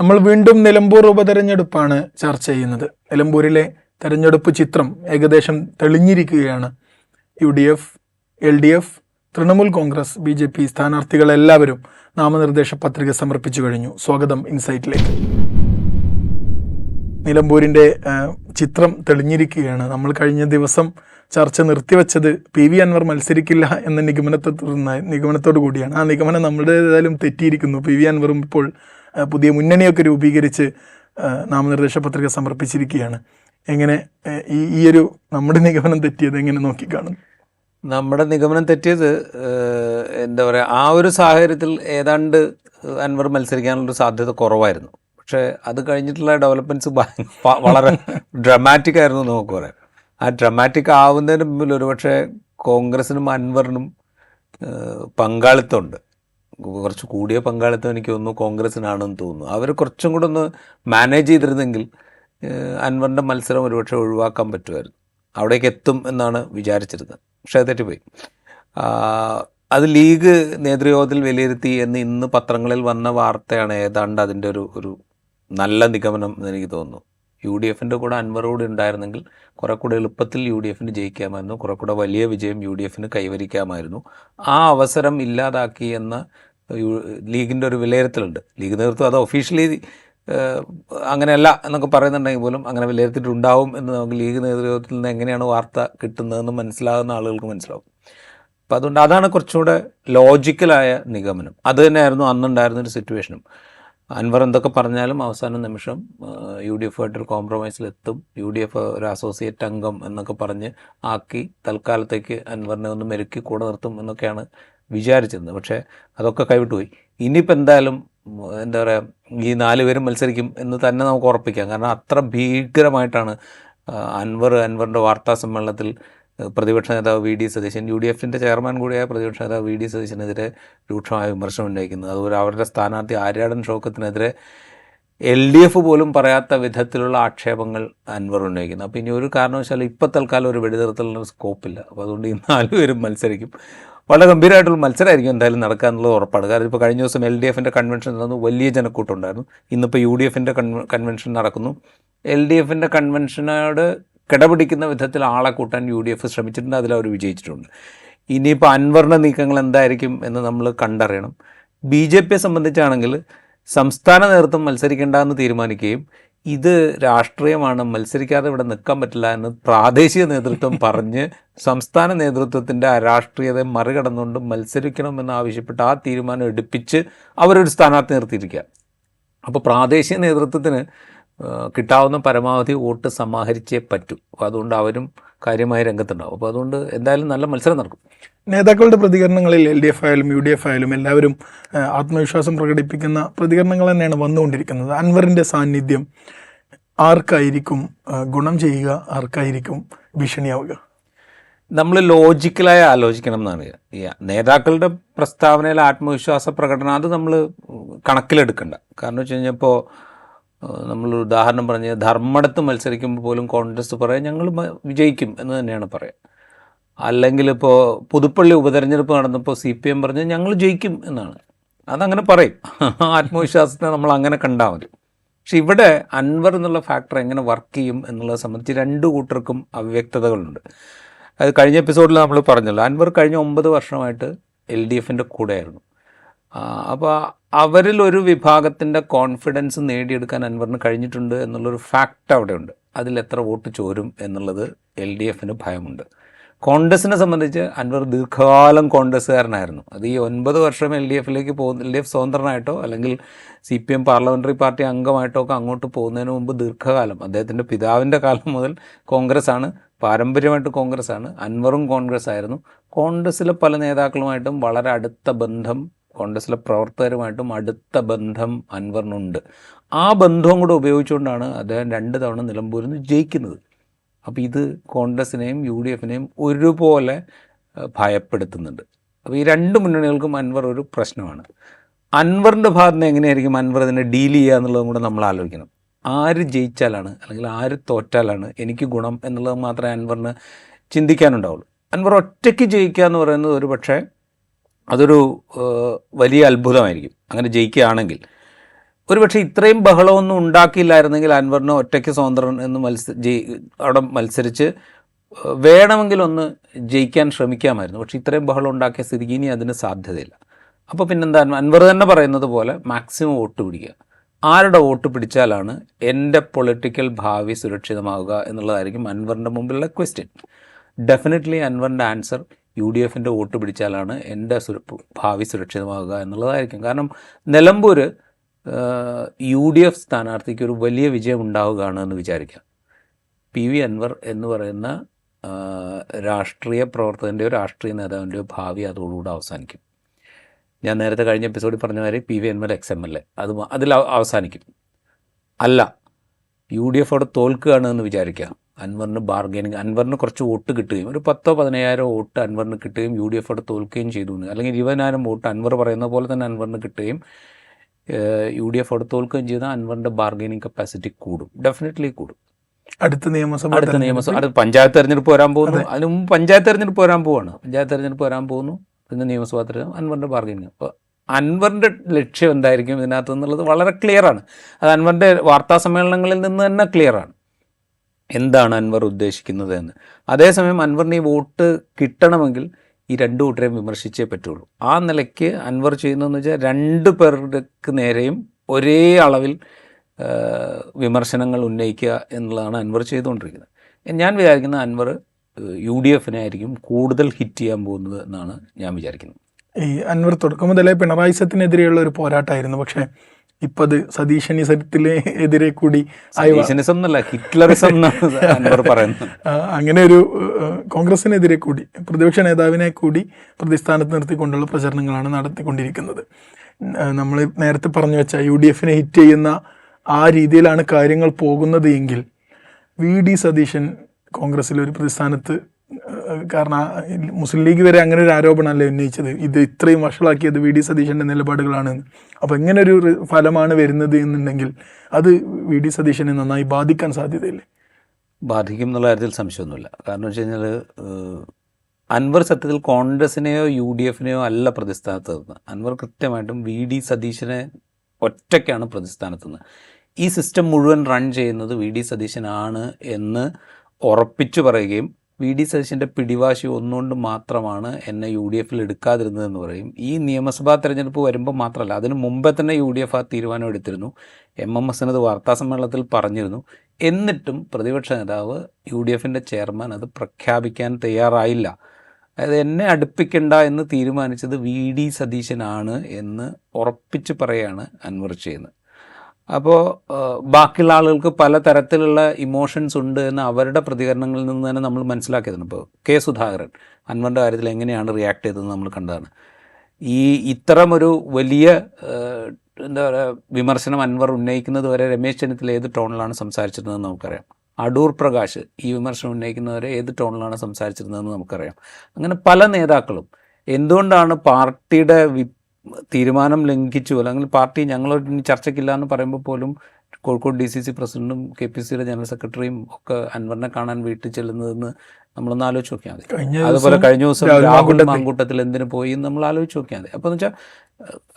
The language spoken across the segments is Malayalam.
നമ്മൾ വീണ്ടും നിലമ്പൂർ ഉപതെരഞ്ഞെടുപ്പാണ് ചർച്ച ചെയ്യുന്നത്. നിലമ്പൂരിലെ തെരഞ്ഞെടുപ്പ് ചിത്രം ഏകദേശം തെളിഞ്ഞിരിക്കുകയാണ്. U D F L D F Trinamool Congress B J P സ്ഥാനാർത്ഥികളെല്ലാവരും നാമനിർദ്ദേശ പത്രിക സമർപ്പിച്ചു കഴിഞ്ഞു. സ്വാഗതം ഇൻസൈറ്റിലേക്ക്. നിലമ്പൂരിന്റെ ചിത്രം തെളിഞ്ഞിരിക്കുകയാണ്. നമ്മൾ കഴിഞ്ഞ ദിവസം ചർച്ച നിർത്തിവെച്ചത് പി വി അൻവർ മത്സരിക്കില്ല എന്ന നിഗമനത്തെ നിഗമനത്തോടു കൂടിയാണ്. ആ നിഗമനം നമ്മുടെ ഏതായാലും തെറ്റിയിരിക്കുന്നു. പി വി അൻവറും ഇപ്പോൾ പുതിയ മുന്നണിയൊക്കെ രൂപീകരിച്ച് നാമനിർദ്ദേശ പത്രിക സമർപ്പിച്ചിരിക്കുകയാണ്. എങ്ങനെ ഈ ഈ ഒരു നമ്മുടെ നിഗമനം തെറ്റിയത് എങ്ങനെ നോക്കിക്കാണുന്നു നമ്മുടെ നിഗമനം തെറ്റിയത് എന്താ പറയുക ആ ഒരു സാഹചര്യത്തിൽ ഏതാണ്ട് അൻവർ മത്സരിക്കാനുള്ളൊരു സാധ്യത കുറവായിരുന്നു. പക്ഷേ അത് കഴിഞ്ഞിട്ടുള്ള ഡെവലപ്മെന്റ്സ് വളരെ ഡ്രമാറ്റിക് ആയിരുന്നു നമുക്ക് പറയാം. ആ ഡ്രമാറ്റിക് ആവുന്നതിന് മുമ്പിൽ ഒരുപക്ഷെ കോൺഗ്രസിനും അൻവറിനും പങ്കാളിത്തമുണ്ട്. കുറച്ച് കൂടിയ പങ്കാളിത്തം എനിക്ക് തോന്നുന്നു കോൺഗ്രസിനാണെന്ന് തോന്നുന്നു. അവർ കുറച്ചും കൂടെ ഒന്ന് മാനേജ് ചെയ്തിരുന്നെങ്കിൽ അൻവറിന്റെ മത്സരം ഒരുപക്ഷെ ഒഴിവാക്കാൻ പറ്റുമായിരുന്നു. അവിടേക്ക് എത്തും എന്നാണ് വിചാരിച്ചിരുന്നത്. പക്ഷേ തെറ്റിപ്പോയി. അത് ലീഗ് നേതൃയോഗത്തിൽ വിലയിരുത്തി എന്ന് ഇന്ന് പത്രങ്ങളിൽ വന്ന വാർത്തയാണ് ഏതാണ്ട് അതിന്റെ ഒരു ഒരു നല്ല നിഗമനം എന്ന് എനിക്ക് തോന്നുന്നു. യു ഡി എഫിന്റെ കൂടെ അൻവറോട് ഉണ്ടായിരുന്നെങ്കിൽ കുറെ കൂടെ എളുപ്പത്തിൽ യു ഡി എഫിന് ജയിക്കാമായിരുന്നു. കുറെ കൂടെ വലിയ വിജയം യു ഡി എഫിന് കൈവരിക്കാമായിരുന്നു. ആ അവസരം ഇല്ലാതാക്കി എന്ന ലീഗിന്റെ ഒരു വിലയിരുത്തലുണ്ട്. ലീഗ് നേതൃത്വം അത് ഒഫീഷ്യലി അങ്ങനെയല്ല എന്നൊക്കെ പറയുന്നുണ്ടെങ്കിൽ പോലും അങ്ങനെ വിലയിരുത്തിയിട്ടുണ്ടാവും എന്ന് നമുക്ക് ലീഗ് നേതൃത്വത്തിൽ നിന്ന് എങ്ങനെയാണ് വാർത്ത കിട്ടുന്നതെന്ന് മനസ്സിലാകുന്ന ആളുകൾക്ക് മനസ്സിലാവും. അപ്പം അതുകൊണ്ട് അതാണ് കുറച്ചുകൂടെ ലോജിക്കലായ നിഗമനം. അത് തന്നെയായിരുന്നു അന്നുണ്ടായിരുന്നൊരു സിറ്റുവേഷനും അൻവർ എന്തൊക്കെ പറഞ്ഞാലും അവസാന നിമിഷം യു ഡി എഫ് ആയിട്ടൊരു കോംപ്രമൈസിലെത്തും യു ഡി എഫ് ഒരു അസോസിയേറ്റ് അംഗം എന്നൊക്കെ പറഞ്ഞ് ആക്കി തൽക്കാലത്തേക്ക് അൻവറിനെ ഒന്ന് മെരുക്കി കൂടെ നിർത്തും എന്നൊക്കെയാണ് വിചാരിച്ചിരുന്നത്. പക്ഷേ അതൊക്കെ കൈവിട്ടുപോയി ഇനിയിപ്പോൾ എന്തായാലും എന്താ പറയുക ഈ നാല് പേരും മത്സരിക്കും എന്ന് തന്നെ നമുക്ക് ഉറപ്പിക്കാം. കാരണം അത്ര ഭീകരമായിട്ടാണ് അൻവർ അൻവറിന്റെ വാർത്താ സമ്മേളനത്തിൽ പ്രതിപക്ഷ നേതാവ് V D Satheesan U D എഫിന്റെ ചെയർമാൻ കൂടിയായ പ്രതിപക്ഷ നേതാവ് വി ഡി സതീശനെതിരെ രൂക്ഷമായ വിമർശനം ഉന്നയിക്കുന്നത്. അതുപോലെ അവരുടെ സ്ഥാനാർത്ഥി ആര്യാടൻ ഷോക്കത്തിനെതിരെ എൽ ഡി എഫ് പോലും പറയാത്ത വിധത്തിലുള്ള ആക്ഷേപങ്ങൾ അൻവർ ഉന്നയിക്കുന്നു. അപ്പോൾ ഇനി ഒരു കാരണവശാലും ഇപ്പോൾ തൽക്കാലം ഒരു വെടിനിർത്തലിന് സ്കോപ്പില്ല. അപ്പോൾ അതുകൊണ്ട് ഈ നാലുപേരും മത്സരിക്കും. വളരെ ഗംഭീരമായിട്ടുള്ള മത്സരമായിരിക്കും എന്തായാലും നടക്കുക എന്നുള്ളത് ഉറപ്പാണ്. കാരണം ഇപ്പോൾ കഴിഞ്ഞ ദിവസം എൽ ഡി എഫിന്റെ കൺവെൻഷൻ നടന്നു. വലിയ ജനക്കൂട്ടം ഉണ്ടായിരുന്നു. ഇന്നിപ്പോൾ യു ഡി എഫിന്റെ കൺവെൻഷൻ നടക്കുന്നു. എൽ ഡി എഫിന്റെ കൺവെൻഷനോട് കിടപിടിക്കുന്ന വിധത്തിൽ ആളെ കൂട്ടാൻ യു ഡി എഫ് ശ്രമിച്ചിട്ടുണ്ട്. അതിൽ അവർ വിജയിച്ചിട്ടുണ്ട്. ഇനിയിപ്പോൾ അൻവറിന്റെ നീക്കങ്ങൾ എന്തായിരിക്കും എന്ന് നമ്മൾ കണ്ടറിയണം. ബി ജെ പിയെ സംബന്ധിച്ചാണെങ്കിൽ സംസ്ഥാന നേതൃത്വം മത്സരിക്കേണ്ട എന്ന് തീരുമാനിക്കുകയും ഇത് രാഷ്ട്രീയമാണ് മത്സരിക്കാതെ ഇവിടെ നിൽക്കാൻ പറ്റില്ല എന്ന് പ്രാദേശിക നേതൃത്വം പറഞ്ഞ് സംസ്ഥാന നേതൃത്വത്തിന്റെ ആ രാഷ്ട്രീയതയെ മറികടന്നുകൊണ്ട് മത്സരിക്കണമെന്ന് ആവശ്യപ്പെട്ട് ആ തീരുമാനം എടുപ്പിച്ച് അവരൊരു സ്ഥാനാർത്ഥി നിർത്തിയിരിക്കുക. അപ്പോൾ പ്രാദേശിക നേതൃത്വത്തിന് കിട്ടാവുന്ന പരമാവധി വോട്ട് സമാഹരിച്ചേ പറ്റൂ. അതുകൊണ്ട് അവരും കാര്യമായ രംഗത്തുണ്ടാവും. അപ്പോൾ അതുകൊണ്ട് എന്തായാലും നല്ല മത്സരം നടക്കും. നേതാക്കളുടെ പ്രതികരണങ്ങളിൽ എൽ ഡി എഫ് ആയാലും യു ഡി എഫ് ആയാലും എല്ലാവരും ആത്മവിശ്വാസം പ്രകടിപ്പിക്കുന്ന പ്രതികരണങ്ങൾ തന്നെയാണ് വന്നുകൊണ്ടിരിക്കുന്നത്. അൻവറിന്റെ സാന്നിധ്യം ആർക്കായിരിക്കും ഗുണം ചെയ്യുക ആർക്കായിരിക്കും ഭീഷണിയാവുക? നമ്മൾ ലോജിക്കലായി ആലോചിക്കണം എന്നാണ്. ഈ നേതാക്കളുടെ പ്രസ്താവനയിൽ ആത്മവിശ്വാസ പ്രകടനം അത് നമ്മൾ കണക്കിലെടുക്കണ്ട. കാരണം വെച്ച് കഴിഞ്ഞാൽ ഇപ്പോൾ നമ്മൾ ഉദാഹരണം പറഞ്ഞ ധർമ്മടത്ത് മത്സരിക്കുമ്പോൾ പോലും കോൺഗ്രസ് പറയാം ഞങ്ങൾ വിജയിക്കും എന്ന് തന്നെയാണ് പറയുക അല്ലെങ്കിൽ ഇപ്പോൾ പുതുപ്പള്ളി ഉപതെരഞ്ഞെടുപ്പ് നടന്നപ്പോൾ സി പി എം പറഞ്ഞ് ഞങ്ങൾ ജയിക്കും എന്നാണ്. അതങ്ങനെ പറയും. ആത്മവിശ്വാസത്തെ നമ്മൾ അങ്ങനെ കണ്ടാൽ മതി. പക്ഷെ ഇവിടെ അൻവർ എന്നുള്ള ഫാക്ടർ എങ്ങനെ വർക്ക് ചെയ്യും എന്നുള്ളത് സംബന്ധിച്ച് രണ്ട് കൂട്ടർക്കും അവ്യക്തതകളുണ്ട്. അത് കഴിഞ്ഞ എപ്പിസോഡിൽ നമ്മൾ പറഞ്ഞല്ലോ അൻവർ കഴിഞ്ഞ ഒമ്പത് വർഷമായിട്ട് എൽ ഡി എഫിന്റെ കൂടെയായിരുന്നു. അപ്പോൾ അവരിൽ ഒരു വിഭാഗത്തിന്റെ കോൺഫിഡൻസ് നേടിയെടുക്കാൻ അൻവറിന് കഴിഞ്ഞിട്ടുണ്ട് എന്നുള്ളൊരു ഫാക്റ്റ് അവിടെയുണ്ട്. അതിൽ എത്ര വോട്ട് ചോരും എന്നുള്ളത് എൽ ഡി എഫിന് ഭയമുണ്ട്. കോൺഗ്രസിനെ സംബന്ധിച്ച് അൻവർ ദീർഘകാലം കോൺഗ്രസ്സുകാരനായിരുന്നു. അത് ഈ ഒൻപത് വർഷം എൽ ഡി എഫിലേക്ക് പോകുന്ന എൽ ഡി എഫ് സ്വതന്ത്രനായിട്ടോ അല്ലെങ്കിൽ C P M parliamentary party അംഗമായിട്ടോ ഒക്കെ അങ്ങോട്ട് പോകുന്നതിന് മുമ്പ് ദീർഘകാലം അദ്ദേഹത്തിന്റെ പിതാവിന്റെ കാലം മുതൽ കോൺഗ്രസ് ആണ് പാരമ്പര്യമായിട്ട് കോൺഗ്രസ് ആണ് അൻവറും കോൺഗ്രസ് ആയിരുന്നു കോൺഗ്രസ്സിലെ പല നേതാക്കളുമായിട്ടും വളരെ അടുത്ത ബന്ധം കോൺഗ്രസ്സിലെ പ്രവർത്തകരുമായിട്ടും അടുത്ത ബന്ധം അൻവറിനുണ്ട്. ആ ബന്ധവും കൂടെ ഉപയോഗിച്ചുകൊണ്ടാണ് അദ്ദേഹം രണ്ട് തവണ നിലമ്പൂരിൽ നിന്ന് ജയിക്കുന്നത്. അപ്പോൾ ഇത് കോൺഗ്രസിനെയും യു ഡി എഫിനെയും ഒരുപോലെ ഭയപ്പെടുത്തുന്നുണ്ട്. അപ്പോൾ ഈ രണ്ട് മുന്നണികൾക്കും അൻവർ ഒരു പ്രശ്നമാണ്. അൻവറിന്റെ ഭാഗത്ത് നിന്ന് എങ്ങനെയായിരിക്കും അൻവർ ഇതിനെ ഡീൽ ചെയ്യുക എന്നുള്ളതും കൂടെ നമ്മൾ ആലോചിക്കണം. ആര് ജയിച്ചാലാണ് അല്ലെങ്കിൽ ആര് തോറ്റാലാണ് എനിക്ക് ഗുണം എന്നുള്ളത് മാത്രമേ അൻവറിന് ചിന്തിക്കാനുണ്ടാവുള്ളൂ. അൻവർ ഒറ്റയ്ക്ക് ജയിക്കുക എന്ന് പറയുന്നത് ഒരു പക്ഷേ അതൊരു വലിയ അത്ഭുതമായിരിക്കും. അങ്ങനെ ജയിക്കുകയാണെങ്കിൽ. ഒരുപക്ഷെ ഇത്രയും ബഹളമൊന്നും ഉണ്ടാക്കിയില്ലായിരുന്നെങ്കിൽ അൻവറിന് ഒറ്റയ്ക്ക് സ്വതന്ത്രൻ എന്ന് മത്സ ജയി അവിടെ മത്സരിച്ച് വേണമെങ്കിൽ ഒന്ന് ജയിക്കാൻ ശ്രമിക്കാമായിരുന്നു. പക്ഷേ ഇത്രയും ബഹളം ഉണ്ടാക്കിയ സ്ഥിതിക്ക് ഇനി അതിന് സാധ്യതയില്ല. അപ്പോൾ പിന്നെന്താ? അൻവർ തന്നെ പറയുന്നത് പോലെ മാക്സിമം വോട്ട് പിടിക്കുക. ആരുടെ വോട്ട് പിടിച്ചാലാണ് എന്റെ പൊളിറ്റിക്കൽ ഭാവി സുരക്ഷിതമാവുക എന്നുള്ളതായിരിക്കും അൻവറിന്റെ മുമ്പിലുള്ള ക്വസ്റ്റ്യൻ. ഡെഫിനറ്റ്ലി അൻവറിന്റെ ആൻസർ യു ഡി എഫിന്റെ വോട്ട് പിടിച്ചാലാണ് എന്റെ സുര ഭാവി സുരക്ഷിതമാകുക എന്നുള്ളതായിരിക്കും. കാരണം നിലമ്പൂർ യു ഡി എഫ് സ്ഥാനാർത്ഥിക്ക് ഒരു വലിയ വിജയം ഉണ്ടാവുകയാണ് എന്ന് വിചാരിക്കാം. പി വി അൻവർ എന്ന് പറയുന്ന രാഷ്ട്രീയ പ്രവർത്തകന്റെയോ രാഷ്ട്രീയ നേതാവിന്റെയോ ഭാവി അതോടുകൂടി അവസാനിക്കും. ഞാൻ നേരത്തെ കഴിഞ്ഞ എപ്പിസോഡിൽ പറഞ്ഞ മാതിരി P V Anvar ex M L A. അത് അതിൽ അവസാനിക്കും. അല്ല യു ഡി എഫ് അവിടെ തോൽക്കുകയാണ് എന്ന് വിചാരിക്കുക അൻവറിന് ബാർഗൈനിങ് അൻവറിന് കുറച്ച് വോട്ട് കിട്ടുകയും ഒരു പത്തോ പതിനയ്യായിരോ വോട്ട് അൻവറിന് കിട്ടുകയും യു ഡി എഫ് അവിടെ തോൽക്കുകയും ചെയ്തു അല്ലെങ്കിൽ ഇരുപതിനായിരം വോട്ട് അൻവർ പറയുന്ന പോലെ തന്നെ അൻവറിന് കിട്ടുകയും യു ഡി എഫ് അവിടെ തോൽക്കുകയും ചെയ്താൽ അൻവറിന്റെ ബാർഗൈനിങ് കപ്പാസിറ്റി കൂടും. ഡെഫിനറ്റ്ലി കൂടും. അടുത്ത നിയമസഭ അടുത്ത നിയമസഭ അടുത്ത പഞ്ചായത്ത് തെരഞ്ഞെടുപ്പ് വരാൻ പോകുന്നു. അതിന് മുമ്പ് പഞ്ചായത്ത് തെരഞ്ഞെടുപ്പ് വരാൻ പോവാണ്. പഞ്ചായത്ത് തെരഞ്ഞെടുപ്പ് വരാൻ പോകുന്നു. പിന്നെ നിയമസഭാ തെരഞ്ഞെടുപ്പ് അൻവറിന്റെ ബാർഗൈനിങ് അപ്പോൾ അൻവറിന്റെ ലക്ഷ്യം എന്തായിരിക്കും ഇതിനകത്ത് എന്നുള്ളത് വളരെ ക്ലിയറാണ് അത് അൻവറിന്റെ വാർത്താ സമ്മേളനങ്ങളിൽ നിന്ന് തന്നെ ക്ലിയറാണ് എന്താണ് അൻവർ ഉദ്ദേശിക്കുന്നത് എന്ന് അതേസമയം അൻവറിന് ഈ വോട്ട് കിട്ടണമെങ്കിൽ ഈ രണ്ട് കൂട്ടരെയും വിമർശിച്ചേ പറ്റുള്ളൂ. ആ നിലയ്ക്ക് അൻവർ ചെയ്യുന്നതെന്ന് വെച്ചാൽ രണ്ട് പേർക്ക് നേരെയും ഒരേ അളവിൽ വിമർശനങ്ങൾ ഉന്നയിക്കുക എന്നുള്ളതാണ് അൻവർ ചെയ്തുകൊണ്ടിരിക്കുന്നത്. ഞാൻ വിചാരിക്കുന്ന അൻവർ യു ഡി എഫിനെ ആയിരിക്കും കൂടുതൽ ഹിറ്റ് ചെയ്യാൻ പോകുന്നത് എന്നാണ് ഞാൻ വിചാരിക്കുന്നത്. ഈ അൻവർ തുടക്കം മുതലേ പിണറായി സത്തിനെതിരെയുള്ള ഒരു പോരാട്ടമായിരുന്നു. പക്ഷേ ഇപ്പൊ അത് സതീശനിസത്തിലെ എതിരെ കൂടി ഹിറ്റ്ലറിസം അങ്ങനെ ഒരു കോൺഗ്രസിനെതിരെ കൂടി പ്രതിപക്ഷ നേതാവിനെ കൂടി പ്രതിസ്ഥാനത്ത് നിർത്തിക്കൊണ്ടുള്ള പ്രചരണങ്ങളാണ് നടത്തിക്കൊണ്ടിരിക്കുന്നത്. നമ്മൾ നേരത്തെ പറഞ്ഞു വെച്ച യു ഡി എഫിനെ ഹിറ്റ് ചെയ്യുന്ന ആ രീതിയിലാണ് കാര്യങ്ങൾ പോകുന്നത് എങ്കിൽ വി ഡി സതീശൻ കോൺഗ്രസ്സിൽ ഒരു പ്രതിസ്ഥാനത്ത് കാരണം മുസ്ലിം ലീഗ് വരെ അങ്ങനെ ഒരു ആരോപണമല്ലേ ഉന്നയിച്ചത്? ഇത് ഇത്രയും വഷളാക്കിയത് വി ഡി സതീശന്റെ നിലപാടുകളാണ്. അപ്പോൾ ഇങ്ങനെ ഒരു ഫലമാണ് വരുന്നത് എന്നുണ്ടെങ്കിൽ അത് വി ഡി സതീശനെ നന്നായി ബാധിക്കാൻ സാധ്യതയില്ലേ? ബാധിക്കും എന്നുള്ള കാര്യത്തിൽ സംശയമൊന്നുമില്ല. കാരണം വെച്ച് കഴിഞ്ഞാൽ അൻവർ സത്യത്തിൽ കോൺഗ്രസിനെയോ യു ഡി എഫിനെയോ അല്ല പ്രതിസ്ഥാനത്ത് നിന്നത് അൻവർ കൃത്യമായിട്ടും വി ഡി സതീശനെ ഒറ്റയ്ക്കാണ് പ്രതിസ്ഥാനത്ത് നിന്ന് ഈ സിസ്റ്റം മുഴുവൻ റൺ ചെയ്യുന്നത് വി ഡി സതീശനാണ് എന്ന് ഉറപ്പിച്ചു പറയുകയും വി ഡി സതീശന്റെ പിടിവാശി ഒന്നുകൊണ്ട് മാത്രമാണ് എന്നെ യു ഡി എഫിൽ എടുക്കാതിരുന്നതെന്ന് പറയും. ഈ നിയമസഭാ തെരഞ്ഞെടുപ്പ് വരുമ്പോൾ മാത്രമല്ല അതിന് മുമ്പേ തന്നെ യു ഡി എഫ് ആ തീരുമാനം എടുത്തിരുന്നു. എം എം എസിന് അത് വാർത്താസമ്മേളനത്തിൽ പറഞ്ഞിരുന്നു. എന്നിട്ടും പ്രതിപക്ഷ നേതാവ് യു ഡി എഫിന്റെ ചെയർമാൻ അത് പ്രഖ്യാപിക്കാൻ തയ്യാറായില്ല. അതായത് എന്നെ അടുപ്പിക്കണ്ട എന്ന് തീരുമാനിച്ചത് വി ഡി സതീശനാണ് എന്ന് ഉറപ്പിച്ച് പറയാണ് അൻവർ ചെയ്യുന്നത്. അപ്പോൾ ബാക്കിയുള്ള ആളുകൾക്ക് പല തരത്തിലുള്ള ഇമോഷൻസ് ഉണ്ട് എന്ന് അവരുടെ പ്രതികരണങ്ങളിൽ നിന്ന് തന്നെ നമ്മൾ മനസ്സിലാക്കിയതാണ്. ഇപ്പോൾ കെ സുധാകരൻ അൻവറിന്റെ കാര്യത്തിൽ എങ്ങനെയാണ് റിയാക്ട് ചെയ്തതെന്ന് നമ്മൾ കണ്ടതാണ്. ഈ ഇത്തരം ഒരു വലിയ എന്താ പറയുക വിമർശനം അൻവർ ഉന്നയിക്കുന്നത് വരെ രമേശ് ചെന്നിത്തല ഏത് ടോണിലാണ് സംസാരിച്ചിരുന്നതെന്ന് നമുക്കറിയാം. അടൂർ പ്രകാശ് ഈ വിമർശനം ഉന്നയിക്കുന്നവരെ ഏത് ടോണിലാണ് സംസാരിച്ചിരുന്നതെന്ന് നമുക്കറിയാം. അങ്ങനെ പല നേതാക്കളും എന്തുകൊണ്ടാണ് പാർട്ടിയുടെ തീരുമാനം ലംഘിച്ചു. അല്ലെങ്കിൽ പാർട്ടി ഞങ്ങളോട് ഇനി ചർച്ചയ്ക്കില്ല എന്ന് പറയുമ്പോൾ പോലും കോഴിക്കോട് ഡി സി സി പ്രസിഡന്റും കെ പി സിയുടെ ജനറൽ സെക്രട്ടറിയും ഒക്കെ അൻവറിനെ കാണാൻ വീട്ടിൽ ചെല്ലുന്നതെന്ന് നമ്മളൊന്ന് ആലോചിച്ച് നോക്കിയാൽ മതി. അതുപോലെ കഴിഞ്ഞ ദിവസം രാഹുൽ. മാങ്കൂട്ടത്തിൽ എന്തിനു പോയി എന്ന് നമ്മൾ ആലോചിച്ച് നോക്കിയാൽ മതി. അപ്പോൾ എന്ന് വെച്ചാൽ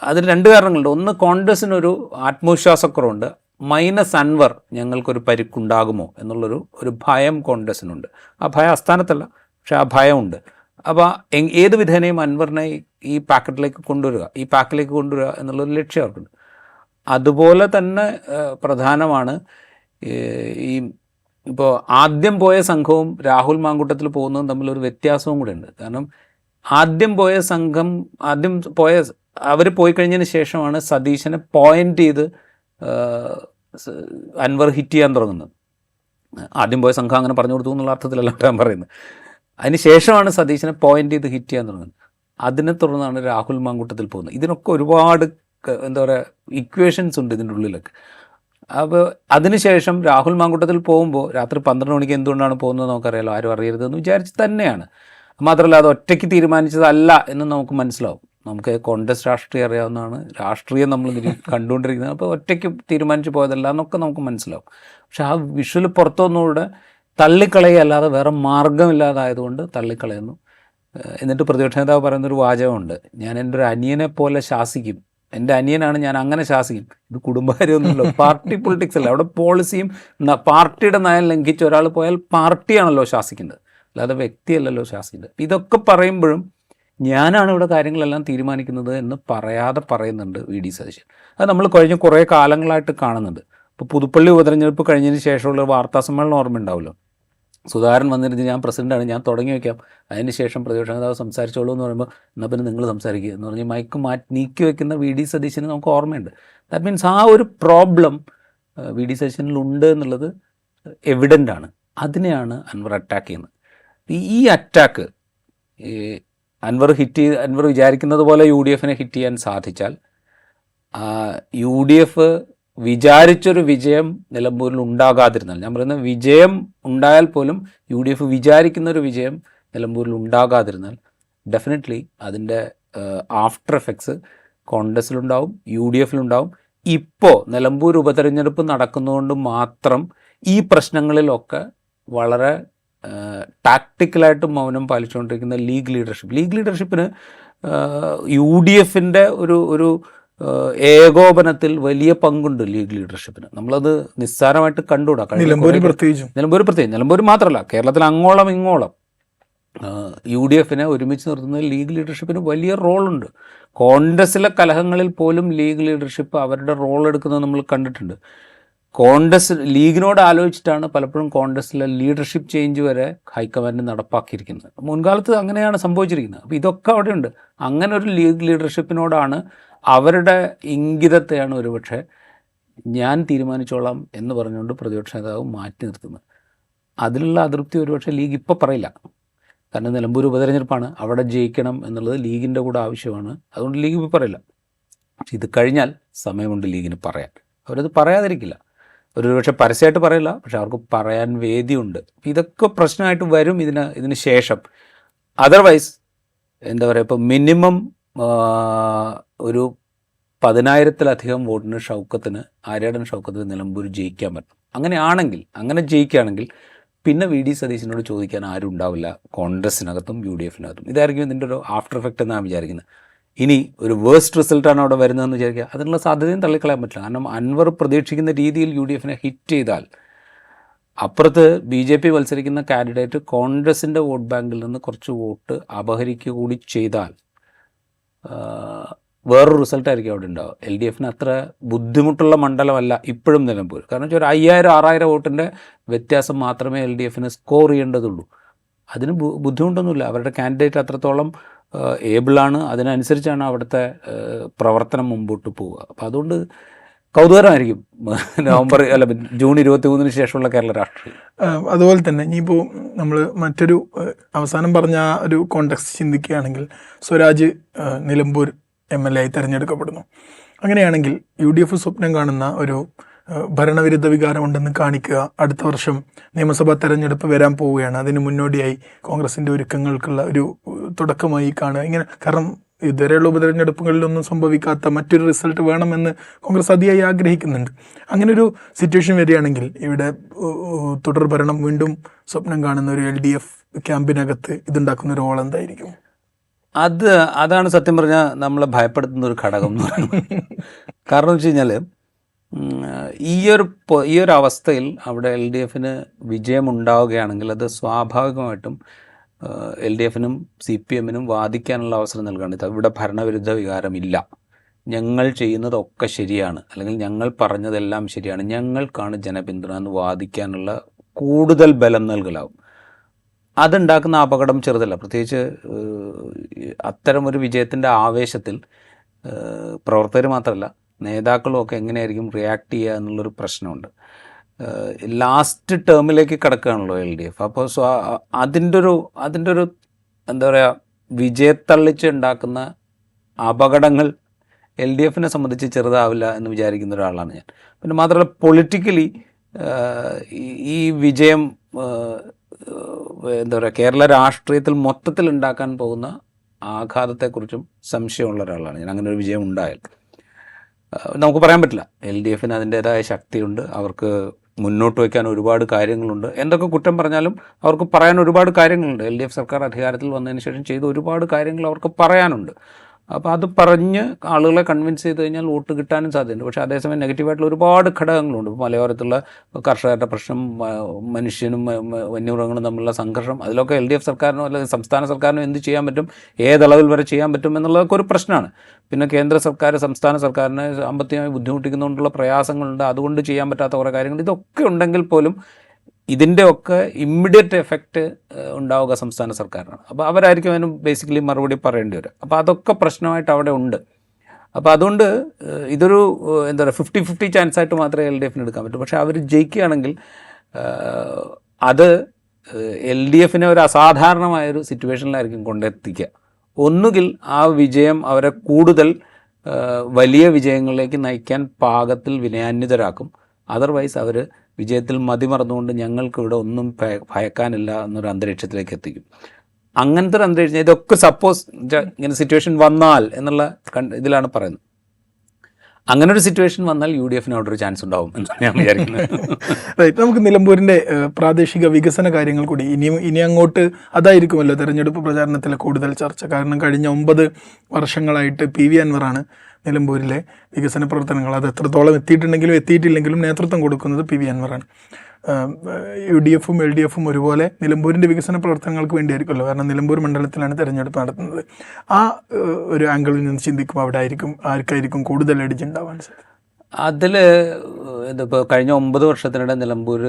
അതിന് രണ്ട് കാരണങ്ങളുണ്ട്. ഒന്ന് കോൺഗ്രസിനൊരു ആത്മവിശ്വാസക്കുറവുണ്ട്. മൈനസ് അൻവർ ഞങ്ങൾക്കൊരു പരിക്കുണ്ടാകുമോ എന്നുള്ളൊരു ഒരു ഭയം കോൺഗ്രസിനുണ്ട്. ആ ഭയം അസ്ഥാനത്തല്ല പക്ഷെ ആ ഭയമുണ്ട്. അപ്പോൾ ഏത് വിധേനയും അൻവറിനെ ഈ- പാക്കറ്റിലേക്ക് കൊണ്ടുവരിക ഈ പാക്കിലേക്ക് കൊണ്ടുവരിക എന്നുള്ളൊരു ലക്ഷ്യം അവർക്കുണ്ട്. അതുപോലെ തന്നെ പ്രധാനമാണ് ഈ ഇപ്പോൾ ആദ്യം പോയ സംഘവും രാഹുൽ മാങ്കൂട്ടത്തിൽ പോകുന്നതും തമ്മിലൊരു വ്യത്യാസവും കൂടെ ഉണ്ട്. കാരണം ആദ്യം പോയ സംഘം ആദ്യം പോയ അവർ പോയി കഴിഞ്ഞതിന് ശേഷമാണ് സതീശനെ പോയിന്റ് ചെയ്ത് അൻവർ ഹിറ്റ് ചെയ്യാൻ തുടങ്ങുന്നത്. ആദ്യം പോയ സംഘം അങ്ങനെ പറഞ്ഞു കൊടുത്തു എന്നുള്ള അർത്ഥത്തിലല്ല ഞാൻ പറയുന്നത്. അതിന് ശേഷമാണ് സതീശനെ പോയിന്റ് ചെയ്ത് ഹിറ്റ് ചെയ്യാൻ തുടങ്ങുന്നത്. അതിനെ തുടർന്നാണ് രാഹുൽ മാങ്കൂട്ടത്തിൽ പോകുന്നത്. ഇതിനൊക്കെ ഒരുപാട് എന്താ പറയുക ഇക്വേഷൻസ് ഉണ്ട് ഇതിന്റെ ഉള്ളിലൊക്കെ. അപ്പോൾ അതിനുശേഷം രാഹുൽ മാങ്കൂട്ടത്തിൽ പോകുമ്പോൾ രാത്രി പന്ത്രണ്ട് മണിക്ക് എന്തുകൊണ്ടാണ് പോകുന്നത് നമുക്കറിയാലോ ആരും അറിയരുതെന്ന് വിചാരിച്ച് തന്നെയാണ്. മാത്രമല്ല അത് ഒറ്റയ്ക്ക് തീരുമാനിച്ചതല്ല എന്ന് നമുക്ക് മനസ്സിലാവും. നമുക്ക് കോൺഗ്രസ് രാഷ്ട്രീയം അറിയാവുന്നതാണ്. രാഷ്ട്രീയം നമ്മൾ കണ്ടുകൊണ്ടിരിക്കുന്നത്. അപ്പോൾ ഒറ്റയ്ക്ക് തീരുമാനിച്ച് പോയതല്ല എന്നൊക്കെ നമുക്ക് മനസ്സിലാവും. പക്ഷെ ആ വിഷ്വൽ പുറത്തൊന്നുകൂടെ തള്ളിക്കളയല്ലാതെ വേറെ മാർഗമില്ലാതായതുകൊണ്ട് തള്ളിക്കളയുന്നു. എന്നിട്ട് പ്രതിപക്ഷ നേതാവ് പറയുന്നൊരു വാചകമുണ്ട്. ഞാൻ എന്റെ ഒരു അനിയനെ പോലെ ശാസിക്കും. എന്റെ അനിയനാണ് ഞാൻ അങ്ങനെ ശാസിക്കും. ഇത് കുടുംബകാര്യമൊന്നുമല്ലോ പാർട്ടി പൊളിറ്റിക്സ് അല്ല. അവിടെ പോളിസിയും പാർട്ടിയുടെ നയം ലംഘിച്ച് ഒരാൾ പോയാൽ പാർട്ടിയാണല്ലോ ശാസിക്കുന്നത്. അല്ലാതെ വ്യക്തിയല്ലല്ലോ ശാസിക്കുന്നത്. ഇതൊക്കെ പറയുമ്പോഴും ഞാനാണ് ഇവിടെ കാര്യങ്ങളെല്ലാം തീരുമാനിക്കുന്നത് എന്ന് പറയാതെ പറയുന്നുണ്ട് വി ഡി സതീശൻ. അത് നമ്മൾ കഴിഞ്ഞ കുറേ കാലങ്ങളായിട്ട് കാണുന്നുണ്ട്. ഇപ്പോൾ പുതുപ്പള്ളി ഉപതെരഞ്ഞെടുപ്പ് കഴിഞ്ഞതിന് ശേഷമുള്ള വാർത്താ സമ്മേളനം ഓർമ്മയുണ്ടാവുമല്ലോ? സുധാകരൻ വന്നിരുന്ന് ഞാൻ പ്രസിഡന്റാണ് ഞാൻ തുടങ്ങി വയ്ക്കാം അതിന് ശേഷം പ്രതിപക്ഷ നേതാവ് സംസാരിച്ചോളൂ എന്ന് പറയുമ്പോൾ എന്നാൽ പിന്നെ നിങ്ങൾ സംസാരിക്കുക എന്ന് പറഞ്ഞ് മൈക്ക് മാറ്റി നീക്കി വയ്ക്കുന്ന വി ഡി സതീശന് നമുക്ക് ഓർമ്മയുണ്ട്. ദാറ്റ് മീൻസ് ആ ഒരു പ്രോബ്ലം വി ഡി സതീശനിലുണ്ട് എന്നുള്ളത് എവിഡന്റ് ആണ്. അതിനെയാണ് അൻവർ അറ്റാക്ക് ചെയ്യുന്നത്. ഈ- അറ്റാക്ക് അൻവർ ഹിറ്റ് ചെയ്ത് അൻവർ വിചാരിക്കുന്നത് പോലെ യു ഡി എഫിനെ ഹിറ്റ് ചെയ്യാൻ സാധിച്ചാൽ യു ഡി എഫ് വിചാരിച്ചൊരു വിജയം നിലമ്പൂരിൽ ഉണ്ടാകാതിരുന്നാൽ ഞാൻ പറയുന്നത് വിജയം ഉണ്ടായാൽ പോലും യു ഡി എഫ് വിചാരിക്കുന്ന ഒരു വിജയം നിലമ്പൂരിൽ ഉണ്ടാകാതിരുന്നാൽ ഡെഫിനറ്റ്ലി അതിന്റെ ആഫ്റ്റർ എഫക്ട്സ് കോൺഗ്രസിലുണ്ടാവും യു ഡി എഫിലുണ്ടാവും ഇപ്പോൾ നിലമ്പൂർ ഉപതെരഞ്ഞെടുപ്പ് നടക്കുന്നതുകൊണ്ട് മാത്രം ഈ പ്രശ്നങ്ങളിലൊക്കെ വളരെ ടാക്ടിക്കലായിട്ട് മൗനം പാലിച്ചുകൊണ്ടിരിക്കുന്ന ലീഗ് ലീഡർഷിപ്പ് ലീഗ് ലീഡർഷിപ്പിന് യു ഡി എഫിന്റെ ഒരു ഒരു ഏകോപനത്തിൽ വലിയ പങ്കുണ്ട് ലീഗ് ലീഡർഷിപ്പിന്. നമ്മളത് നിസ്സാരമായിട്ട് കണ്ടുകൂടാ? നിലമ്പൂർ പ്രത്യേകിച്ചും. നിലമ്പൂർ പ്രത്യേകിച്ച്. നിലമ്പൂർ മാത്രമല്ല കേരളത്തിൽ അങ്ങോളം ഇങ്ങോളം. യു ഡി എഫിനെ ഒരുമിച്ച് നിർത്തുന്നതിൽ ലീഗ് ലീഡർഷിപ്പിന് വലിയ റോളുണ്ട്. കോൺഗ്രസിലെ കലഹങ്ങളിൽ പോലും ലീഗ് ലീഡർഷിപ്പ് അവരുടെ റോൾ എടുക്കുന്നത് നമ്മൾ കണ്ടിട്ടുണ്ട്. കോൺഗ്രസ് ലീഗിനോട് ആലോചിച്ചിട്ടാണ് പലപ്പോഴും കോൺഗ്രസിലെ ലീഡർഷിപ്പ് ചേഞ്ച് വരെ ഹൈക്കമാൻഡ് നടപ്പാക്കിയിരിക്കുന്നത്. മുൻകാലത്ത് അങ്ങനെയാണ് സംഭവിച്ചിരിക്കുന്നത്. അപ്പോൾ ഇതൊക്കെ അവിടെയുണ്ട്. അങ്ങനെ ഒരു ലീഗ് ലീഡർഷിപ്പിനോടാണ് അവരുടെ ഇംഗിതത്തെയാണ് ഒരുപക്ഷെ ഞാൻ തീരുമാനിച്ചോളാം എന്ന് പറഞ്ഞുകൊണ്ട് പ്രതിപക്ഷ നേതാവ് മാറ്റി നിർത്തുന്നത്. അതിലുള്ള അതൃപ്തി ഒരുപക്ഷെ ലീഗ് ഇപ്പോൾ പറയില്ല. കാരണം നിലമ്പൂർ ഉപതെരഞ്ഞെടുപ്പാണ്. അവിടെ ജയിക്കണം എന്നുള്ളത് ലീഗിന്റെ കൂടെ ആവശ്യമാണ്. അതുകൊണ്ട് ലീഗ് ഇപ്പോൾ പറയില്ല. പക്ഷെ ഇത് കഴിഞ്ഞാൽ സമയമുണ്ട് ലീഗിന് പറയാൻ. അവരത് പറയാതിരിക്കില്ല. ഒരുപക്ഷെ പരസ്യമായിട്ട് പറയില്ല. പക്ഷെ അവർക്ക് പറയാൻ വേദിയുണ്ട്. ഇതൊക്കെ പ്രശ്നമായിട്ട് വരും ഇതിന് ഇതിന് ശേഷം. അതർവൈസ് എന്താ പറയുക ഇപ്പോൾ മിനിമം ഒരു പതിനായിരത്തിലധികം വോട്ടിന് ഷൗക്കത്തിന് ആര്യാടൻ ഷൗക്കത്തിന് നിലമ്പൂർ ജയിക്കാൻ പറ്റും. അങ്ങനെയാണെങ്കിൽ അങ്ങനെ ജയിക്കുകയാണെങ്കിൽ പിന്നെ വി ഡി സതീശനോട് ചോദിക്കാൻ ആരും ഉണ്ടാവില്ല. കോൺഗ്രസിനകത്തും യു ഡി എഫിനകത്തും. ഇതായിരിക്കും ഇതിന്റെ ഒരു ആഫ്റ്റർ എഫക്റ്റ് എന്നാണ് വിചാരിക്കുന്നത്. ഇനി ഒരു വേഴ്സ്റ്റ് റിസൾട്ടാണ് അവിടെ വരുന്നതെന്ന് വിചാരിക്കുക. അതിനുള്ള സാധ്യതയും തള്ളിക്കളയാൻ പറ്റില്ല. കാരണം അൻവർ പ്രതീക്ഷിക്കുന്ന രീതിയിൽ യു ഡി എഫിനെ ഹിറ്റ് ചെയ്താൽ അപ്പുറത്ത് ബി ജെ പി മത്സരിക്കുന്ന കാൻഡിഡേറ്റ് കോൺഗ്രസിന്റെ വോട്ട് ബാങ്കിൽ നിന്ന് കുറച്ച് വോട്ട് അപഹരിക്കുക കൂടി ചെയ്താൽ വേറൊരു റിസൾട്ടായിരിക്കും അവിടെ ഉണ്ടാവുക. എൽ ഡി എഫിന് അത്ര ബുദ്ധിമുട്ടുള്ള മണ്ഡലമല്ല ഇപ്പോഴും നിലമ്പൂർ കാരണം വെച്ചാൽ ഒരു അയ്യായിരം ആറായിരം വോട്ടിന്റെ വ്യത്യാസം മാത്രമേ എൽ ഡി എഫിന് സ്കോർ ചെയ്യേണ്ടതുള്ളൂ. അതിന് ബുദ്ധിമുട്ടൊന്നുമില്ല. അവരുടെ കാൻഡിഡേറ്റ് അത്രത്തോളം ഏബിളാണ് അതിനനുസരിച്ചാണ് അവിടുത്തെ പ്രവർത്തനം മുമ്പോട്ട് പോവുക. അപ്പോൾ അതുകൊണ്ട് കൗതുകരമായിരിക്കും നവംബർ അല്ല ജൂൺ ഇരുപത്തി മൂന്നിന് ശേഷമുള്ള കേരള രാഷ്ട്രീയം. അതുപോലെ തന്നെ ഇനിയിപ്പോൾ നമ്മൾ മറ്റൊരു അവസാനം പറഞ്ഞ ആ ഒരു കോണ്ടെക്സ്റ്റ് ചിന്തിക്കുകയാണെങ്കിൽ Swaraj Nilambur M L A ആയി തിരഞ്ഞെടുക്കപ്പെടുന്നു. അങ്ങനെയാണെങ്കിൽ യു ഡി എഫ് സ്വപ്നം കാണുന്ന ഒരു ഭരണവിരുദ്ധ വികാരം ഉണ്ടെന്ന് കാണിക്കുക അടുത്ത വർഷം നിയമസഭാ തെരഞ്ഞെടുപ്പ് വരാൻ പോവുകയാണ്. അതിന് മുന്നോടിയായി കോൺഗ്രസിന്റെ ഒരുക്കങ്ങൾക്കുള്ള ഒരു തുടക്കമായി കാണുക. ഇങ്ങനെ കാരണം ഇതുവരെയുള്ള ഉപതെരഞ്ഞെടുപ്പുകളിലൊന്നും സംഭവിക്കാത്ത മറ്റൊരു റിസൾട്ട് വേണമെന്ന് കോൺഗ്രസ് അതിയായി ആഗ്രഹിക്കുന്നുണ്ട്. അങ്ങനെ ഒരു സിറ്റുവേഷൻ വരികയാണെങ്കിൽ ഇവിടെ തുടർ ഭരണം വീണ്ടും സ്വപ്നം കാണുന്ന ഒരു എൽ ഡി എഫ് ക്യാമ്പിനകത്ത് ഇതുണ്ടാക്കുന്ന ഒരു എന്തായിരിക്കും? അത് അതാണ് സത്യം പറഞ്ഞാൽ നമ്മളെ ഭയപ്പെടുത്തുന്ന ഒരു ഘടകം എന്ന് പറയുന്നത്. കാരണം വെച്ച് കഴിഞ്ഞാൽ ഈ ഒരു ഈ ഒരു അവസ്ഥയിൽ അവിടെ എൽ ഡി എഫിന് വിജയമുണ്ടാവുകയാണെങ്കിൽ അത് സ്വാഭാവികമായിട്ടും എൽ ഡി എഫിനും സി പി എമ്മിനും വാദിക്കാനുള്ള അവസരം നൽകുകയാണ് ഇവിടെ ഭരണവിരുദ്ധ വികാരമില്ല. ഞങ്ങൾ ചെയ്യുന്നതൊക്കെ ശരിയാണ്. അല്ലെങ്കിൽ ഞങ്ങൾ പറഞ്ഞതെല്ലാം ശരിയാണ്. ഞങ്ങൾക്കാണ് ജനപിന്തുണ എന്ന് വാദിക്കാനുള്ള കൂടുതൽ ബലം നൽകലാവും. അതുണ്ടാക്കുന്ന അപകടം ചെറുതല്ല. പ്രത്യേകിച്ച് അത്തരമൊരു വിജയത്തിന്റെ ആവേശത്തിൽ പ്രവർത്തകർ മാത്രമല്ല നേതാക്കളും ഒക്കെ എങ്ങനെയായിരിക്കും റിയാക്ട് ചെയ്യുക എന്നുള്ളൊരു പ്രശ്നമുണ്ട്. ലാസ്റ്റ് ടേമിലേക്ക് കിടക്കുകയാണല്ലോ എൽ ഡി എഫ് അപ്പോൾ സോ അതിന്റെ ഒരു അതിന്റെ ഒരു എന്താ പറയുക വിജയത്തള്ളിച്ച് ഉണ്ടാക്കുന്ന അപകടങ്ങൾ എൽ ഡി എഫിനെ സംബന്ധിച്ച് ചെറുതാവില്ല എന്ന് വിചാരിക്കുന്ന ഒരാളാണ് ഞാൻ. പിന്നെ മാത്രമല്ല പൊളിറ്റിക്കലി ഈ വിജയം എന്താ പറയുക കേരള രാഷ്ട്രീയത്തിൽ മൊത്തത്തിൽ ഉണ്ടാക്കാൻ പോകുന്ന ആഘാതത്തെക്കുറിച്ചും സംശയമുള്ള ഒരാളാണ് ഞാൻ. അങ്ങനെ ഒരു വിജയം ഉണ്ടായാൽ. നമുക്ക് പറയാൻ പറ്റില്ല. എൽ ഡി എഫിന് അതിന്റേതായ ശക്തിയുണ്ട്. അവർക്ക് മുന്നോട്ട് വയ്ക്കാൻ ഒരുപാട് കാര്യങ്ങളുണ്ട്. എന്തൊക്കെ കുറ്റം പറഞ്ഞാലും അവർക്ക് പറയാൻ ഒരുപാട് കാര്യങ്ങളുണ്ട്. എൽ ഡി എഫ് സർക്കാർ അധികാരത്തിൽ വന്നതിന് ശേഷം ചെയ്ത ഒരുപാട് കാര്യങ്ങൾ അവർക്ക് പറയാനുണ്ട്. അപ്പോൾ അത് പറഞ്ഞ് ആളുകളെ കൺവിൻസ് ചെയ്ത് കഴിഞ്ഞാൽ വോട്ട് കിട്ടാനും സാധ്യതയുണ്ട്. പക്ഷേ അതേസമയം നെഗറ്റീവായിട്ടുള്ള ഒരുപാട് ഘടകങ്ങളുണ്ട്. ഇപ്പോൾ മലയോരത്തുള്ള കർഷകരുടെ പ്രശ്നം മനുഷ്യനും വന്യമൃഗങ്ങളും തമ്മിലുള്ള സംഘർഷം അതിലൊക്കെ എൽ ഡി എഫ് സർക്കാരിനോ അല്ലെങ്കിൽ സംസ്ഥാന സർക്കാരിനോ എന്ത് ചെയ്യാൻ പറ്റും? ഏതളവിൽ വരെ ചെയ്യാൻ പറ്റും എന്നുള്ളതൊക്കെ ഒരു പ്രശ്നമാണ്. പിന്നെ കേന്ദ്ര സർക്കാർ സംസ്ഥാന സർക്കാരിനെ സാമ്പത്തികമായി ബുദ്ധിമുട്ടിക്കുന്നതുകൊണ്ടുള്ള പ്രയാസങ്ങളുണ്ട്. അതുകൊണ്ട് ചെയ്യാൻ പറ്റാത്ത കുറേ കാര്യങ്ങൾ. ഇതൊക്കെ ഉണ്ടെങ്കിൽ പോലും ഇതിന്റെ ഒക്കെ ഇമ്മീഡിയറ്റ് എഫക്റ്റ് ഉണ്ടാവുക സംസ്ഥാന സർക്കാരിനാണ്. അപ്പോൾ അവരായിരിക്കും അതിന് ബേസിക്കലി മറുപടി പറയേണ്ടി വരും അപ്പോൾ അതൊക്കെ പ്രശ്നമായിട്ട് അവിടെ ഉണ്ട്. അപ്പോൾ അതുകൊണ്ട് ഇതൊരു എന്താ പറയുക ഫിഫ്റ്റി ഫിഫ്റ്റി ചാൻസ് ആയിട്ട് മാത്രമേ എൽ ഡി എഫിന് എടുക്കാൻ പറ്റൂ. പക്ഷേ അവർ ജയിക്കുകയാണെങ്കിൽ അത് എൽ ഡി എഫിനെ ഒരു അസാധാരണമായൊരു സിറ്റുവേഷനിലായിരിക്കും കൊണ്ടെത്തിക്കുക. ഒന്നുകിൽ ആ വിജയം അവരെ കൂടുതൽ വലിയ വിജയങ്ങളിലേക്ക് നയിക്കാൻ പാകത്തിൽ വിനയാന്വിതരാക്കും. അതർവൈസ് അവർ വിജയത്തിൽ മതിമറന്നുകൊണ്ട് ഞങ്ങൾക്ക് ഇവിടെ ഒന്നും ഭയക്കാനില്ല എന്നൊരു അന്തരീക്ഷത്തിലേക്ക് എത്തിക്കും. അങ്ങനത്തെ ഒരു അന്തരീക്ഷം ഇതൊക്കെ സപ്പോസ് ഇങ്ങനെ സിറ്റുവേഷൻ വന്നാൽ എന്നുള്ള ഇതിലാണ് പറയുന്നത്. അങ്ങനെ ഒരു സിറ്റുവേഷൻ വന്നാൽ യു ഡി എഫിന് അവിടെ ഒരു ചാൻസ് ഉണ്ടാവും എന്നാണ് ഞാൻ വിചാരിക്കുന്നത്. റൈറ്റ് നമുക്ക് നിലമ്പൂരിന്റെ പ്രാദേശിക വികസന കാര്യങ്ങൾ കൂടി ഇനിയും ഇനി അങ്ങോട്ട് അതായിരിക്കുമല്ലോ തെരഞ്ഞെടുപ്പ് പ്രചാരണത്തിലെ കൂടുതൽ ചർച്ച. കാരണം കഴിഞ്ഞ ഒമ്പത് വർഷങ്ങളായിട്ട് പി വി അൻവറാണ് നിലമ്പൂരിലെ വികസന പ്രവർത്തനങ്ങൾ. അത് എത്രത്തോളം എത്തിയിട്ടുണ്ടെങ്കിലും എത്തിയിട്ടില്ലെങ്കിലും നേതൃത്വം കൊടുക്കുന്നത് പി വി അൻവറാണ് യു ഡി എഫും എൽ ഡി എഫും ഒരുപോലെ നിലമ്പൂരിന്റെ വികസന പ്രവർത്തനങ്ങൾക്ക് വേണ്ടിയായിരിക്കുമല്ലോ. കാരണം നിലമ്പൂർ മണ്ഡലത്തിലാണ് തെരഞ്ഞെടുപ്പ് നടത്തുന്നത്. ആ ഒരു ആംഗിളിൽ നിന്ന് ചിന്തിക്കുമ്പോൾ അവിടെ ആയിരിക്കും ആർക്കായിരിക്കും കൂടുതൽ എഡിജ് ഉണ്ടാവാൻ അതിൽ ഇതിപ്പോൾ കഴിഞ്ഞ ഒമ്പത് വർഷത്തിനിടെ നിലമ്പൂർ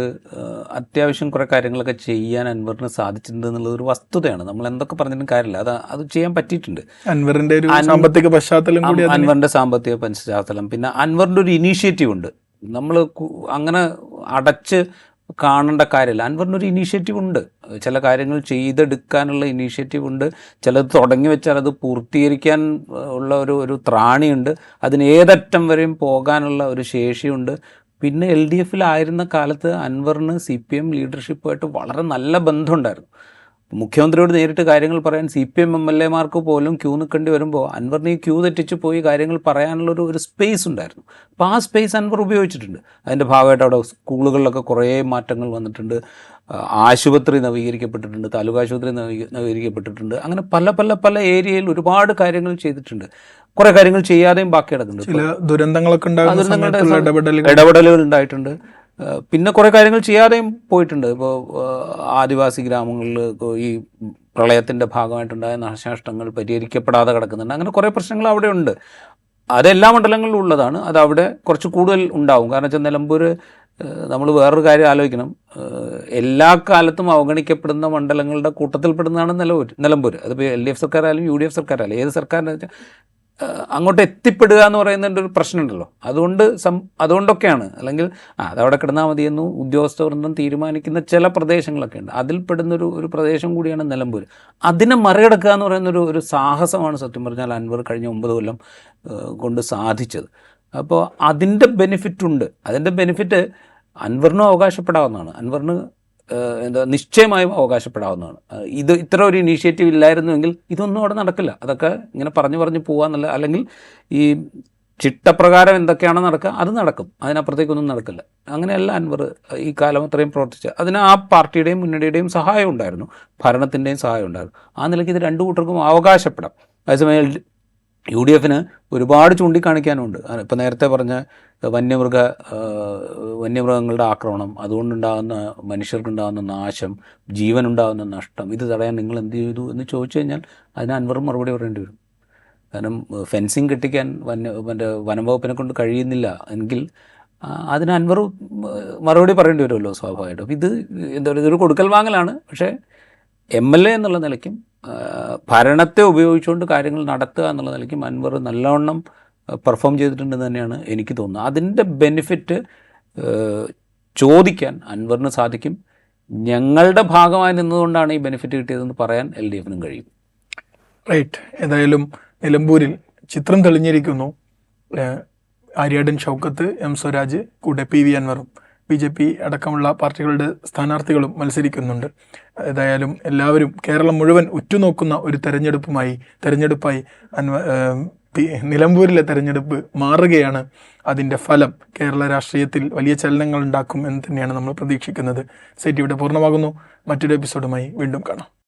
അത്യാവശ്യം കുറേ കാര്യങ്ങളൊക്കെ ചെയ്യാൻ അൻവറിന് സാധിച്ചിട്ടുണ്ട് എന്നുള്ളത് ഒരു വസ്തുതയാണ്. നമ്മൾ എന്തൊക്കെ പറഞ്ഞിട്ടും കാര്യമില്ല. അത് അത് ചെയ്യാൻ പറ്റിയിട്ടുണ്ട്. അൻവറിന്റെ ഒരു സാമ്പത്തിക പശ്ചാത്തലം അൻവറിന്റെ അൻ- സാമ്പത്തിക പശ്ചാത്തലം. പിന്നെ അൻവറിന്റെ ഒരു ഇനീഷ്യേറ്റീവ് ഉണ്ട്. നമ്മൾ അങ്ങനെ അടച്ച് കാണേണ്ട കാര്യമില്ല. അൻവറിന് ഒരു ഇനീഷ്യേറ്റീവ് ഉണ്ട്. ചില കാര്യങ്ങൾ ചെയ്തെടുക്കാനുള്ള ഇനീഷ്യേറ്റീവ് ഉണ്ട്. ചിലത് തുടങ്ങി വെച്ചാൽ അത് പൂർത്തീകരിക്കാൻ ഉള്ള ഒരു ഒരു ത്രാണിയുണ്ട്. അതിന് ഏതറ്റം വരെയും പോകാനുള്ള ഒരു ശേഷിയുണ്ട്. പിന്നെ എൽ ഡി എഫിലായിരുന്ന കാലത്ത് അൻവറിന് സി പി എം ലീഡർഷിപ്പുമായിട്ട് വളരെ നല്ല ബന്ധമുണ്ടായിരുന്നു. മുഖ്യമന്ത്രിയോട് നേരിട്ട് കാര്യങ്ങൾ പറയാൻ C P M M L എമാർക്ക് പോലും ക്യൂ നിൽക്കേണ്ടി വരുമ്പോൾ അൻവറിന് ഈ ക്യൂ തെറ്റിച്ച് പോയി കാര്യങ്ങൾ പറയാനുള്ള ഒരു സ്പേസ് ഉണ്ടായിരുന്നു. അപ്പോൾ ആ സ്പേസ് അൻവർ ഉപയോഗിച്ചിട്ടുണ്ട്. അതിന്റെ ഭാഗമായിട്ട് അവിടെ സ്കൂളുകളിലൊക്കെ കുറേ മാറ്റങ്ങൾ വന്നിട്ടുണ്ട്. ആശുപത്രി നവീകരിക്കപ്പെട്ടിട്ടുണ്ട് താലൂക്ക് ആശുപത്രി നവീ- നവീകരിക്കപ്പെട്ടിട്ടുണ്ട്. അങ്ങനെ പല പല പല ഏരിയയിൽ ഒരുപാട് കാര്യങ്ങൾ ചെയ്തിട്ടുണ്ട്. കുറെ കാര്യങ്ങൾ ചെയ്യാതെയും ബാക്കി കിടക്കുന്നുണ്ട് ദുരന്തങ്ങളൊക്കെ ഇടപെടലുകൾ ഉണ്ടായിട്ടുണ്ട്. പിന്നെ കുറേ കാര്യങ്ങൾ ചെയ്യാതെയും പോയിട്ടുണ്ട്. ഇപ്പോൾ ആദിവാസി ഗ്രാമങ്ങളിൽ ഈ പ്രളയത്തിന്റെ ഭാഗമായിട്ടുണ്ടായ നാശനഷ്ടങ്ങൾ പരിഹരിക്കപ്പെടാതെ കിടക്കുന്നുണ്ട്. അങ്ങനെ കുറേ പ്രശ്നങ്ങൾ അവിടെ ഉണ്ട്. അതെല്ലാ മണ്ഡലങ്ങളിലും ഉള്ളതാണ്. അത് അവിടെ കുറച്ച് കൂടുതൽ ഉണ്ടാവും. കാരണം വെച്ചാൽ നിലമ്പൂർ നമ്മൾ വേറൊരു കാര്യം ആലോചിക്കണം. എല്ലാ കാലത്തും അവഗണിക്കപ്പെടുന്ന മണ്ഡലങ്ങളുടെ കൂട്ടത്തിൽപ്പെടുന്നതാണ് നിലമ്പൂർ നിലമ്പൂർ അതിപ്പോൾ എൽ ഡി എഫ് സർക്കാരായാലും യു ഡി എഫ് സർക്കാരായാലും ഏത് സർക്കാരിനെന്ന് വെച്ചാൽ അങ്ങോട്ട് എത്തിപ്പെടുക എന്ന് പറയുന്നതിന്റെ ഒരു പ്രശ്നമുണ്ടല്ലോ. അതുകൊണ്ട് സം അതുകൊണ്ടൊക്കെയാണ്. അല്ലെങ്കിൽ ആ അതവിടെ കിടന്നാൽ മതിയെന്നു ഉദ്യോഗസ്ഥവൃന്ദം തീരുമാനിക്കുന്ന ചില പ്രദേശങ്ങളൊക്കെ ഉണ്ട്. അതിൽ പെടുന്നൊരു ഒരു പ്രദേശം കൂടിയാണ് നിലമ്പൂർ അതിനെ മറികടക്കുക എന്ന് പറയുന്നൊരു ഒരു സാഹസമാണ് സത്യം പറഞ്ഞാൽ അൻവർ കഴിഞ്ഞ ഒമ്പത് കൊല്ലം കൊണ്ട് സാധിച്ചത്. അപ്പോൾ അതിന്റെ ബെനിഫിറ്റ് ഉണ്ട് അതിന്റെ ബെനിഫിറ്റ് അൻവറിനും അവകാശപ്പെടാവുന്നതാണ്. അൻവറിന് എന്താ നിശ്ചയമായും അവകാശപ്പെടാവുന്നതാണ്. ഇത് ഇത്ര ഒരു ഇനീഷ്യേറ്റീവ് ഇല്ലായിരുന്നുവെങ്കിൽ ഇതൊന്നും അവിടെ നടക്കില്ല. അതൊക്കെ ഇങ്ങനെ പറഞ്ഞു പറഞ്ഞു പോകാന്നല്ല അല്ലെങ്കിൽ ഈ ചിട്ടപ്രകാരം എന്തൊക്കെയാണോ നടക്കുക അത് നടക്കും. അതിനപ്പുറത്തേക്കൊന്നും നടക്കില്ല. അങ്ങനെയല്ല അൻവർ ഈ കാലം അത്രയും പ്രവർത്തിച്ച്. അതിന് ആ പാർട്ടിയുടെയും മുന്നണിയുടെയും സഹായം ഉണ്ടായിരുന്നു. ഭരണത്തിന്റെയും സഹായം ഉണ്ടായിരുന്നു. ആ നിലയ്ക്ക് ഇത് രണ്ടു കൂട്ടർക്കും അവകാശപ്പെടാം. അതേസമയം യു ഡി എഫിന് ഒരുപാട് ചൂണ്ടിക്കാണിക്കാനുണ്ട്. ഇപ്പം നേരത്തെ പറഞ്ഞ വന്യമൃഗ വന്യമൃഗങ്ങളുടെ ആക്രമണം അതുകൊണ്ടുണ്ടാകുന്ന മനുഷ്യർക്കുണ്ടാകുന്ന നാശം ജീവനുണ്ടാകുന്ന നഷ്ടം ഇത് തടയാൻ നിങ്ങൾ എന്ത് ചെയ്തു എന്ന് ചോദിച്ചു കഴിഞ്ഞാൽ അതിന് അൻവർ മറുപടി പറയേണ്ടി വരും. കാരണം ഫെൻസിങ് കെട്ടിക്കാൻ വന്യ മറ്റേ വനംവകുപ്പിനെ കൊണ്ട് കഴിയുന്നില്ല എങ്കിൽ അതിന് അൻവർ മറുപടി പറയേണ്ടി വരുമല്ലോ സ്വാഭാവികമായിട്ടും. ഇത് എന്താ പറയുക ഇതൊരു കൊടുക്കൽ വാങ്ങലാണ്. പക്ഷേ എം എൽ എ എന്നുള്ള നിലയ്ക്കും ഭരണത്തെ ഉപയോഗിച്ചുകൊണ്ട് കാര്യങ്ങൾ നടത്തുക എന്നുള്ള നിലയ്ക്ക് അൻവർ നല്ലവണ്ണം പെർഫോം ചെയ്തിട്ടുണ്ടെന്ന് തന്നെയാണ് എനിക്ക് തോന്നുന്നത്. അതിന്റെ ബെനിഫിറ്റ് ചോദിക്കാൻ അൻവറിന് സാധിക്കും. ഞങ്ങളുടെ ഭാഗമായി നിന്നതുകൊണ്ടാണ് ഈ ബെനിഫിറ്റ് കിട്ടിയതെന്ന് പറയാൻ എൽ ഡി എഫിനും കഴിയും. റൈറ്റ്. ഏതായാലും നിലമ്പൂരിൽ ചിത്രം തെളിഞ്ഞിരിക്കുന്നു. ആര്യാടൻ ഷൗക്കത്ത് എം സ്വരാജ് കൂടെ പി വി അൻവറും. ബി ജെ പി അടക്കമുള്ള പാർട്ടികളുടെ സ്ഥാനാർത്ഥികളും മത്സരിക്കുന്നുണ്ട്. ഏതായാലും എല്ലാവരും കേരളം മുഴുവൻ ഉറ്റുനോക്കുന്ന ഒരു തെരഞ്ഞെടുപ്പുമായി തെരഞ്ഞെടുപ്പായി അൻവ നിലമ്പൂരിലെ തെരഞ്ഞെടുപ്പ് മാറുകയാണ്. അതിന്റെ ഫലം കേരള രാഷ്ട്രീയത്തിൽ വലിയ ചലനങ്ങൾ ഉണ്ടാക്കും എന്ന് തന്നെയാണ് നമ്മൾ പ്രതീക്ഷിക്കുന്നത്. സെറ്റ് ഇവിടെ പൂർണമാകുന്നു. മറ്റൊരു എപ്പിസോഡുമായി വീണ്ടും കാണാം.